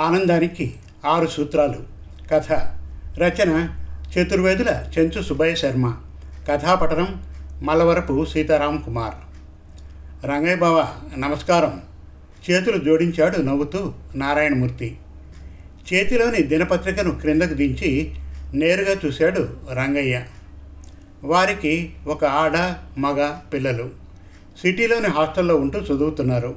ఆనందానికి ఆరు సూత్రాలు. కథ రచన చతుర్వేదుల చెంచు సుబ్బయ్య శర్మ. కథాపఠనం మల్లవరపు సీతారాం కుమార్. రంగయ్య బావ నమస్కారం. చేతులు జోడించాడు నవ్వుతూ నారాయణమూర్తి. చేతిలోని దినపత్రికను క్రిందకు దించి నేరుగా చూశాడు రంగయ్య. వారికి ఒక ఆడ మగ పిల్లలు. సిటీలోని హాస్టల్లో ఉంటూ చదువుతున్నారు.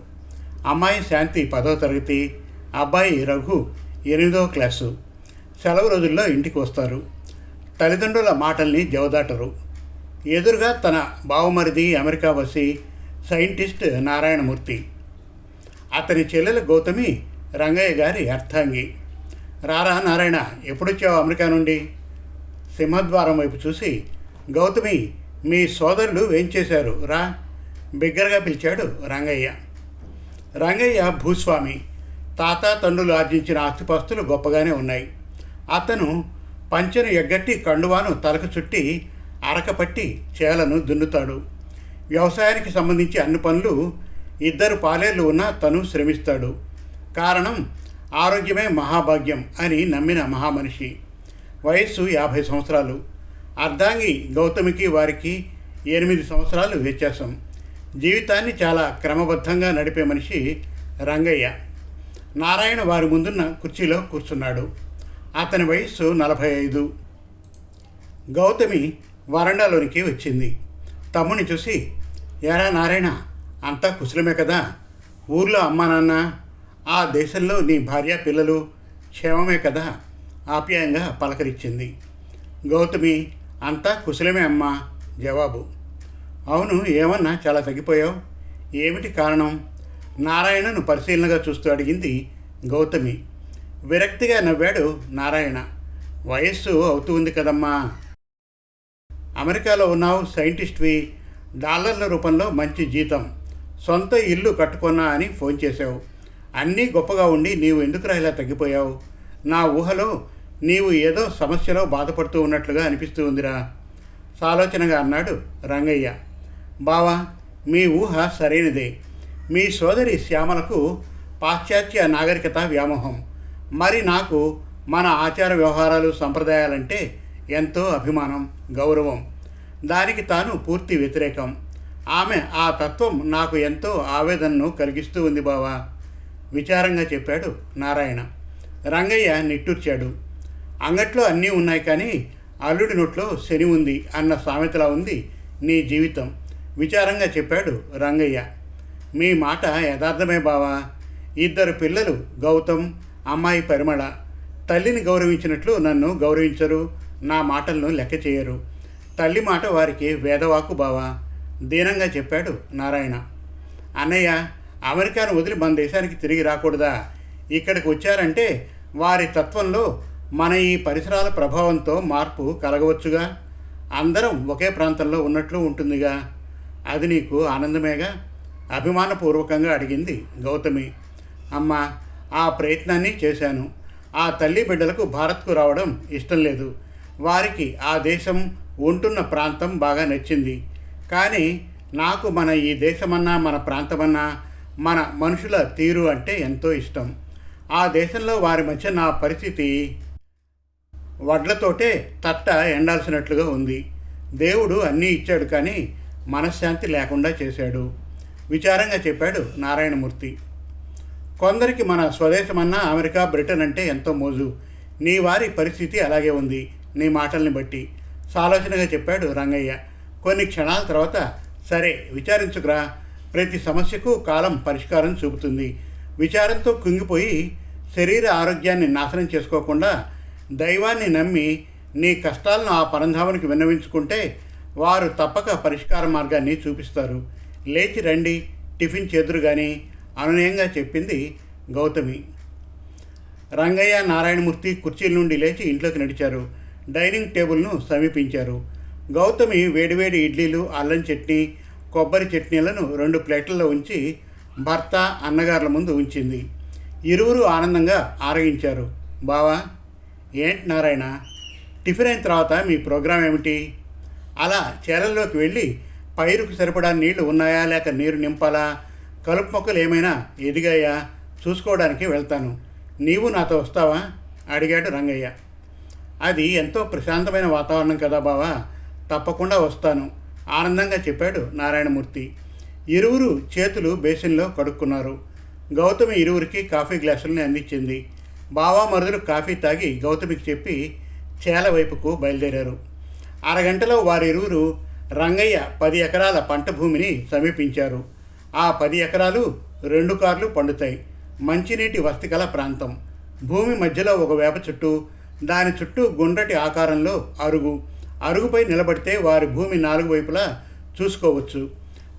అమ్మాయి శాంతి పదో తరగతి అబ్బాయి రఘు ఎనిమిదో క్లాసు. సెలవు రోజుల్లో ఇంటికి వస్తారు. తల్లిదండ్రుల మాటల్ని జవదాటరు ఎదురుగా తన బావమరిది అమెరికా వసి సైంటిస్ట్ నారాయణమూర్తి. అతని చెల్లెల గౌతమి రంగయ్య గారి అర్థాంగి. రారా నారాయణ ఎప్పుడొచ్చావు అమెరికా నుండి? సింహద్వారం వైపు చూసి గౌతమి మీ సోదరులు ఏం చేశారు? రా. బిగ్గరగా పిలిచాడు రంగయ్య. రంగయ్య భూస్వామి. తాత తండ్రులు ఆర్జించిన ఆస్తిపాస్తులు గొప్పగానే ఉన్నాయి. అతను పంచెను ఎగ్గట్టి కండువాను తలకు చుట్టి అరకపట్టి చేలను దున్నుతాడు. వ్యవసాయానికి సంబంధించి అన్ని పనులు ఇద్దరు పాలేళ్ళు ఉన్నా తను శ్రమిస్తాడు. కారణం ఆరోగ్యమే మహాభాగ్యం అని నమ్మిన మహామనిషి. వయస్సు యాభై సంవత్సరాలు. అర్ధాంగి గౌతమికి వారికి ఎనిమిది సంవత్సరాలు వ్యత్యాసం. జీవితాన్ని చాలా క్రమబద్ధంగా నడిపే మనిషి రంగయ్య. నారాయణ వారి ముందున్న కుర్చీలో కూర్చున్నాడు. అతని వయస్సు నలభై ఐదు గౌతమి వరండాలోనికి వచ్చింది. తమ్ముని చూసి ఎరా నారాయణ అంతా కుశలమే కదా? ఊర్లో అమ్మా నాన్న ఆ దేశంలో నీ భార్య పిల్లలు క్షేమమే కదా? ఆప్యాయంగా పలకరించింది. గౌతమి అంతా కుశలమే అమ్మా జవాబు. అవును ఏమన్నా చాలా తగ్గిపోయావు? ఏమిటి కారణం? నారాయణను పరిశీలనగా చూస్తూ అడిగింది గౌతమి. విరక్తిగా నవ్వాడు నారాయణ. వయస్సు అవుతూ ఉంది కదమ్మా. అమెరికాలో ఉన్నావు సైంటిస్ట్వి. డాలర్ల రూపంలో మంచి జీతం. సొంత ఇల్లు కట్టుకున్నా అని ఫోన్ చేశావు. అన్నీ గొప్పగా ఉండి నీవు ఎందుకురా ఇలా తగ్గిపోయావు? నా ఊహలో నీవు ఏదో సమస్యలో బాధపడుతూ ఉన్నట్లుగా అనిపిస్తూ ఉందిరా. సాలోచనగా అన్నాడు రంగయ్య. బావా మీ ఊహ సరైనదే. మీ సోదరి శ్యామలకు పాశ్చాత్య నాగరికత వ్యామోహం. మరి నాకు మన ఆచార వ్యవహారాలు సంప్రదాయాలంటే ఎంతో అభిమానం గౌరవం. దానికి తాను పూర్తి వ్యతిరేకం. ఆమె ఆ తత్వం నాకు ఎంతో ఆవేదనను కలిగిస్తూ ఉంది బావా. విచారంగా చెప్పాడు నారాయణ. రంగయ్య నిట్టూర్చాడు. అంగట్లో అన్నీ ఉన్నాయి కానీ అల్లుడి నోట్లో శని ఉంది అన్న సామెతలా ఉంది నీ జీవితం. విచారంగా చెప్పాడు రంగయ్య. మీ మాట యథార్థమే బావా. ఇద్దరు పిల్లలు గౌతమ్ అమ్మాయి పరిమళ. తల్లిని గౌరవించినట్లు నన్ను గౌరవించరు నా మాటలను లెక్క చేయరు. తల్లి మాట వారికి వేదవాకు బావా. దీనంగా చెప్పాడు నారాయణ. అన్నయ్య అమెరికాను వదిలి మన దేశానికి తిరిగి రాకూడదా? ఇక్కడికి వచ్చారంటే వారి తత్వంలో మన ఈ పరిసరాల ప్రభావంతో మార్పు కలగవచ్చుగా? అందరం ఒకే ప్రాంతంలో ఉన్నట్లు ఉంటుందిగా. అది నీకు ఆనందమేగా? అభిమానపూర్వకంగా అడిగింది గౌతమి. అమ్మ ఆ ప్రయత్నాన్ని చేశాను. ఆ తల్లి బిడ్డలకు భారత్కు రావడం ఇష్టం లేదు. వారికి ఆ దేశం ఉంటున్న ప్రాంతం బాగా నచ్చింది. కానీ నాకు మన ఈ దేశమన్నా మన ప్రాంతమన్నా మన మనుషుల తీరు అంటే ఎంతో ఇష్టం. ఆ దేశంలో వారి మధ్య నా పరిస్థితి వడ్లతోటే తట్ట ఎండాల్సినట్లుగా ఉంది. దేవుడు అన్నీ ఇచ్చాడు కానీ మనశ్శాంతి లేకుండా చేశాడు. విచారంగా చెప్పాడు నారాయణమూర్తి. కొందరికి మన స్వదేశమన్నా అమెరికా బ్రిటన్ అంటే ఎంతో మోజు. నీ వారి పరిస్థితి అలాగే ఉంది నీ మాటల్ని బట్టి. సాలోచనగా చెప్పాడు రంగయ్య. కొన్ని క్షణాల తర్వాత సరే విచారించుకురా. ప్రతి సమస్యకు కాలం పరిష్కారం చూపుతుంది. విచారంతో కుంగిపోయి శరీర ఆరోగ్యాన్ని నాశనం చేసుకోకుండా దైవాన్ని నమ్మి నీ కష్టాలను ఆ పరంధామునికి విన్నవించుకుంటే వారు తప్పక పరిష్కార మార్గాన్ని చూపిస్తారు. లేచి రండి టిఫిన్ చేదురు కానీ అనునయంగా చెప్పింది గౌతమి. రంగయ్య నారాయణమూర్తి కుర్చీల నుండి లేచి ఇంట్లోకి నడిచారు. డైనింగ్ టేబుల్ను సమీపించారు. గౌతమి వేడివేడి ఇడ్లీలు అల్లం చట్నీ కొబ్బరి చట్నీలను రెండు ప్లేట్లలో ఉంచి భర్త అన్నగారుల ముందు ఉంచింది. ఇరువురు ఆనందంగా ఆరగించారు. బావా ఏంటి నారాయణ? టిఫిన్ అయిన తర్వాత మీ ప్రోగ్రాం ఏమిటి? అలా చేలల్లోకి వెళ్ళి పైరుకు సరిపడా నీళ్ళు ఉన్నాయా లేక నీరు నింపాలా? కలుపు మొక్కలు ఏమైనా ఎదిగాయా? చూసుకోవడానికి వెళ్తాను. నీవు నాతో వస్తావా? అడిగాడు రంగయ్య. అది ఎంతో ప్రశాంతమైన వాతావరణం కదా బావా? తప్పకుండా వస్తాను. ఆనందంగా చెప్పాడు నారాయణమూర్తి. ఇరువురు చేతులు బేసిన్లో కడుక్కున్నారు. గౌతమి ఇరువురికి కాఫీ గ్లాసుల్ని అందించింది. బావా మరుదులు కాఫీ తాగి గౌతమికి చెప్పి చేల వైపుకు బయలుదేరారు. అరగంటలో వారిరువురు రంగయ్య పది ఎకరాల పంట భూమిని సమీపించారు. ఆ పది ఎకరాలు రెండు కార్లు పండుతాయి. మంచినీటి వస్తికల ప్రాంతం. భూమి మధ్యలో ఒక వేప చుట్టూ దాని చుట్టూ గుండ్రటి ఆకారంలో అరుగు. అరుగుపై నిలబడితే వారి భూమి నాలుగు వైపులా చూసుకోవచ్చు.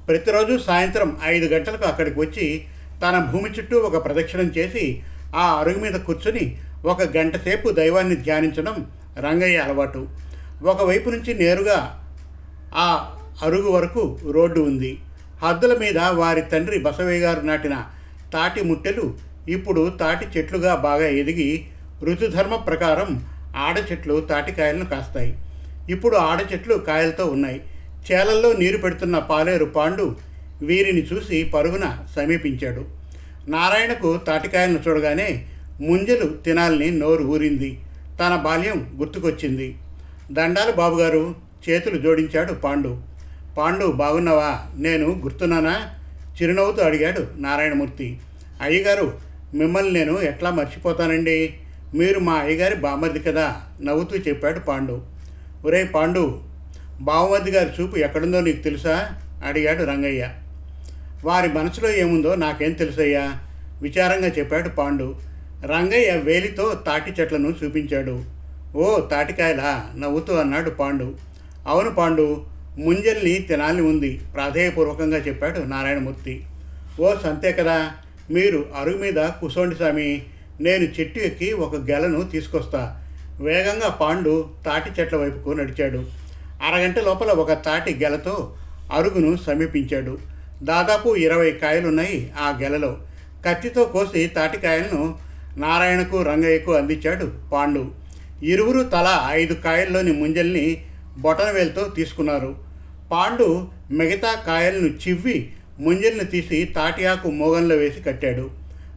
ప్రతిరోజు సాయంత్రం ఐదు గంటలకు అక్కడికి వచ్చి తన భూమి చుట్టూ ఒక ప్రదక్షిణం చేసి ఆ అరుగు మీద కూర్చొని ఒక గంట సేపు దైవాన్ని ధ్యానించడం రంగయ్య అలవాటు. ఒకవైపు నుంచి నేరుగా ఆ అరుగు వరకు రోడ్డు ఉంది. హద్దుల మీద వారి తండ్రి బసవయ్య గారు నాటిన తాటి ముట్టెలు ఇప్పుడు తాటి చెట్లుగా బాగా ఎదిగి ఋతుధర్మ ప్రకారం ఆడ చెట్లు తాటికాయలను కాస్తాయి. ఇప్పుడు ఆడ చెట్లు కాయలతో ఉన్నాయి. చేలల్లో నీరు పెడుతున్న పాలేరు పాండు వీరిని చూసి పరుగున సమీపించాడు. నారాయణకు తాటికాయలను చూడగానే ముంజలు తినాలని నోరు ఊరింది. తన బాల్యం గుర్తుకొచ్చింది. దండాలు బాబుగారు చేతులు జోడించాడు పాండు. పాండు బాగున్నావా? నేను గుర్తున్నానా? చిరునవ్వుతూ అడిగాడు నారాయణమూర్తి. అయ్యగారు మిమ్మల్ని నేను ఎట్లా మర్చిపోతానండి? మీరు మా అయ్యగారి బామర్ది కదా? నవ్వుతూ చెప్పాడు పాండు. ఒరే పాండు బావమర్ది గారి చూపు ఎక్కడుందో నీకు తెలుసా? అడిగాడు రంగయ్య. వారి మనసులో ఏముందో నాకేం తెలుసయ్యా? విచారంగా చెప్పాడు పాండు. రంగయ్య వేలితో తాటి చెట్లను చూపించాడు. ఓ తాటికాయలా? నవ్వుతూ అన్నాడు పాండు. అవును పాండు ముంజల్ని తినాలి ఉంది ప్రాధేయపూర్వకంగా చెప్పాడు నారాయణమూర్తి. ఓ సంతే కదా మీరు అరుగు మీద కుసోండి స్వామి నేను చెట్టు ఎక్కి ఒక గెలను తీసుకొస్తా. వేగంగా పాండు తాటి చెట్ల వైపుకు నడిచాడు. అరగంట లోపల ఒక తాటి గెలతో అరుగును సమీపించాడు. దాదాపు ఇరవై కాయలున్నాయి ఆ గెలలో. కత్తితో కోసి తాటికాయలను నారాయణకు రంగయ్యకు అందించాడు పాండు. ఇరువురు తల ఐదు కాయల్లోని ముంజల్ని బొటనవేలుతో తీసుకున్నారు. పాండు మిగతా కాయలను చివ్వి ముంజల్ని తీసి తాటియాకు మోగంలో వేసి కట్టాడు.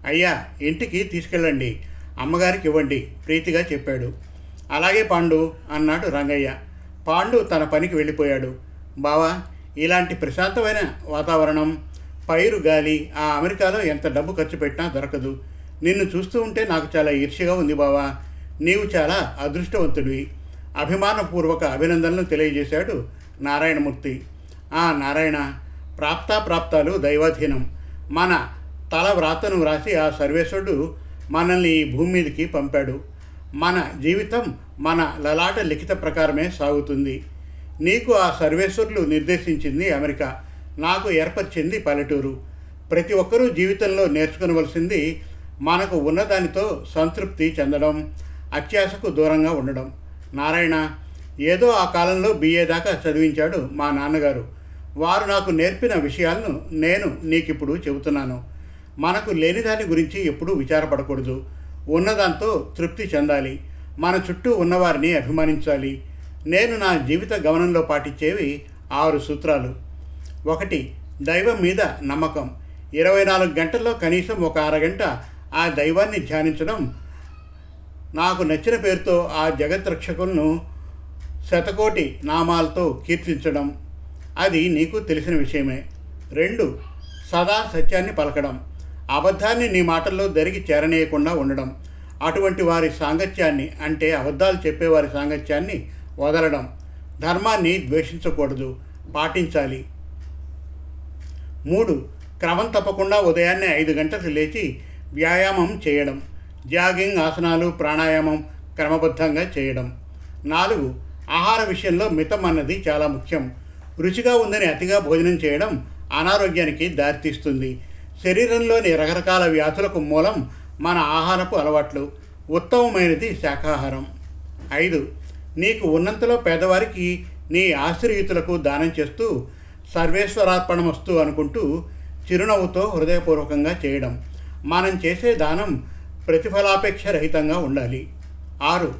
అయ్యా ఇంటికి తీసుకెళ్ళండి. అమ్మగారికి ఇవ్వండి ప్రీతిగా చెప్పాడు. అలాగే పాండు అన్నాడు రంగయ్య. పాండు తన పనికి వెళ్ళిపోయాడు. బావా ఇలాంటి ప్రశాంతమైన వాతావరణం పైరు గాలి ఆ అమెరికాలో ఎంత డబ్బు ఖర్చు పెట్టినా దొరకదు. నిన్ను చూస్తూ ఉంటే నాకు చాలా ఈర్ష్యగా ఉంది బావా. నీవు చాలా అదృష్టవంతుడివి. అభిమానపూర్వక అభినందనలు తెలియజేశాడు నారాయణమూర్తి. ఆ నారాయణ ప్రాప్తాప్రాప్తాలు దైవాధీనం. మన తల వ్రాతను వ్రాసి ఆ సర్వేశ్వరుడు మనల్ని ఈ భూమి మీదకి పంపాడు. మన జీవితం మన లలాట లిఖిత ప్రకారమే సాగుతుంది. నీకు ఆ సర్వేశ్వరులు నిర్దేశించింది అమెరికా. నాకు ఏర్పరిచింది పల్లెటూరు. ప్రతి ఒక్కరూ జీవితంలో నేర్చుకోవలసింది మనకు ఉన్నదానితో సంతృప్తి చెందడం అత్యాశకు దూరంగా ఉండడం. నారాయణ ఏదో ఆ కాలంలో బిఏ దాకా చదివించాడు మా నాన్నగారు. వారు నాకు నేర్పిన విషయాలను నేను నీకిప్పుడు చెబుతున్నాను. మనకు లేని దాని గురించి ఎప్పుడూ విచారపడకూడదు. ఉన్నదాంతో తృప్తి చెందాలి. మన చుట్టూ ఉన్నవారిని అభిమానించాలి. నేను నా జీవిత గమనంలో పాటించేవి ఆరు సూత్రాలు. ఒకటి దైవం మీద నమ్మకం. ఇరవై నాలుగు గంటల్లో కనీసం ఒక అరగంట ఆ దైవాన్ని ధ్యానించడం నాకు నచ్చిన పేరుతో ఆ జగద్రక్షకులను శతకోటి నామాలతో కీర్తించడం అది నీకు తెలిసిన విషయమే. రెండు సదా సత్యాన్ని పలకడం. అబద్ధాన్ని నీ మాటల్లో దరిగి చేరనీయకుండా ఉండడం. అటువంటి వారి సాంగత్యాన్ని అంటే అబద్ధాలు చెప్పేవారి సాంగత్యాన్ని వదలడం. ధర్మాన్ని ద్వేషించకూడదు పాటించాలి. మూడు క్రమం తప్పకుండా ఉదయాన్నే ఐదు గంటలకు లేచి వ్యాయామం చేయడం. జాగింగ్ ఆసనాలు ప్రాణాయామం క్రమబద్ధంగా చేయడం. నాలుగు ఆహార విషయంలో మితం అన్నది చాలా ముఖ్యం. రుచిగా ఉందని అతిగా భోజనం చేయడం అనారోగ్యానికి దారితీస్తుంది. శరీరంలోని రకరకాల వ్యాధులకు మూలం మన ఆహారపు అలవాట్లు. ఉత్తమమైనది శాకాహారం ఐదు నీకు ఉన్నంతలో పేదవారికి నీ ఆశ్రయితులకు దానం చేస్తూ సర్వేశ్వరార్పణమస్తు అనుకుంటూ చిరునవ్వుతో హృదయపూర్వకంగా చేయడం. మనం చేసే దానం ప్రతిఫలాపేక్ష రహితంగా ఉండాలి. ఆరు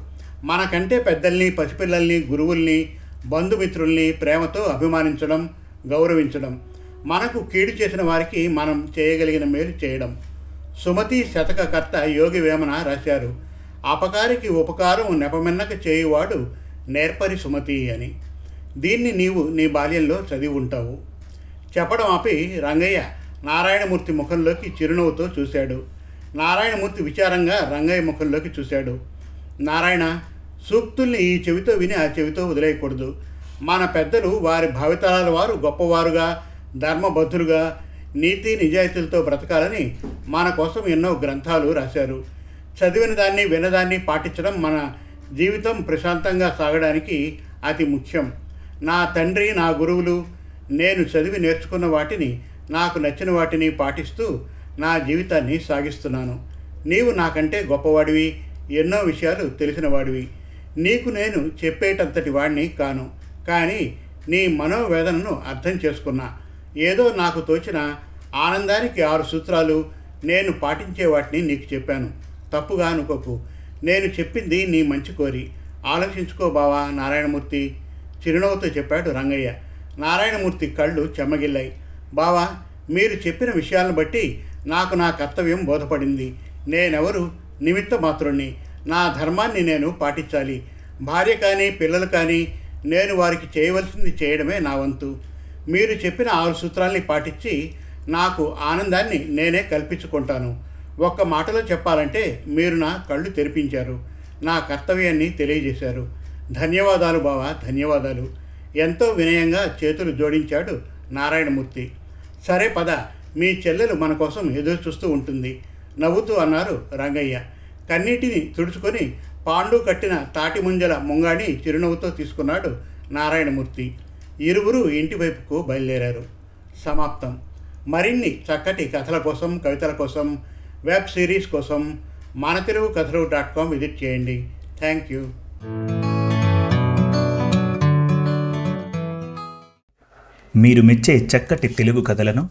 మనకంటే పెద్దల్ని పసిపిల్లల్ని గురువుల్ని బంధుమిత్రుల్ని ప్రేమతో అభిమానించడం గౌరవించడం మనకు కీడు చేసిన వారికి మనం చేయగలిగిన మేలు చేయడం. సుమతి శతకకర్త యోగి వేమన రాశారు అపకారికి ఉపకారం నెపమెన్నక చేయువాడు నేర్పరి సుమతి అని. దీన్ని నీవు నీ బాల్యంలో చదివి ఉంటావు. చెప్పడం ఆపి రంగయ్య నారాయణమూర్తి ముఖంలోకి చిరునవ్వుతో చూశాడు. నారాయణమూర్తి విచారంగా రంగయ్య ముఖంలోకి చూశాడు. నారాయణ సూక్తుల్ని ఈ చెవితో విని ఆ చెవితో వదిలేయకూడదు. మన పెద్దలు వారి భావితరాల వారు గొప్పవారుగా ధర్మబద్ధులుగా నీతి నిజాయితీలతో బ్రతకాలని మన కోసం ఎన్నో గ్రంథాలు రాశారు. చదివిన దాన్ని వినదాన్ని పాటించడం మన జీవితం ప్రశాంతంగా సాగడానికి అతి ముఖ్యం. నా తండ్రి నా గురువులు నేను చదివి నేర్చుకున్న వాటిని నాకు నచ్చిన వాటిని పాటిస్తూ నా జీవితాన్ని సాగిస్తున్నాను. నీవు నాకంటే గొప్పవాడివి ఎన్నో విషయాలు తెలిసినవాడివి. నీకు నేను చెప్పేటంతటి వాడిని కాను. కానీ నీ మనోవేదనను అర్థం చేసుకున్నా. ఏదో నాకు తోచిన ఆనందానికి ఆరు సూత్రాలు నేను పాటించే వాటిని నీకు చెప్పాను. తప్పుగా అనుకోకు. నేను చెప్పింది నీ మంచి కోరి. ఆలోచించుకో బావా నారాయణమూర్తి చిరునవ్వుతో చెప్పాడు రంగయ్య. నారాయణమూర్తి కళ్ళు చెమ్మగిల్లాయి బావా మీరు చెప్పిన విషయాలను బట్టి నాకు నా కర్తవ్యం బోధపడింది. నేనెవరు? నిమిత్త మాత్రుణ్ణి. నా ధర్మాన్ని నేను పాటించాలి. భార్య కానీ పిల్లలు కానీ నేను వారికి చేయవలసింది చేయడమే నా వంతు. మీరు చెప్పిన ఆరు సూత్రాల్ని పాటించి నాకు ఆనందాన్ని నేనే కల్పించుకుంటాను. ఒక్క మాటలో చెప్పాలంటే మీరు నా కళ్ళు తెరిపించారు. నా కర్తవ్యాన్ని తెలియజేశారు. ధన్యవాదాలు బావా ధన్యవాదాలు. ఎంతో వినయంగా చేతులు జోడించాడు నారాయణమూర్తి. సరే పద. మీ చెల్లెలు మన కోసం ఎదురు చూస్తూ ఉంటుంది. నవ్వుతూ అన్నారు రంగయ్య. కన్నీటిని తుడుచుకొని పాండు కట్టిన తాటి ముంజల ముంగాని చిరునవ్వుతో తీసుకున్నాడు నారాయణమూర్తి. ఇరువురు ఇంటివైపుకు బయలుదేరారు. సమాప్తం. మరిన్ని చక్కటి కథల కోసం కవితల కోసం వెబ్ సిరీస్ కోసం మన Telugu Kathalu dot com visit చేయండి. Thank you. మీరు మెచ్చే చక్కటి తెలుగు కథలను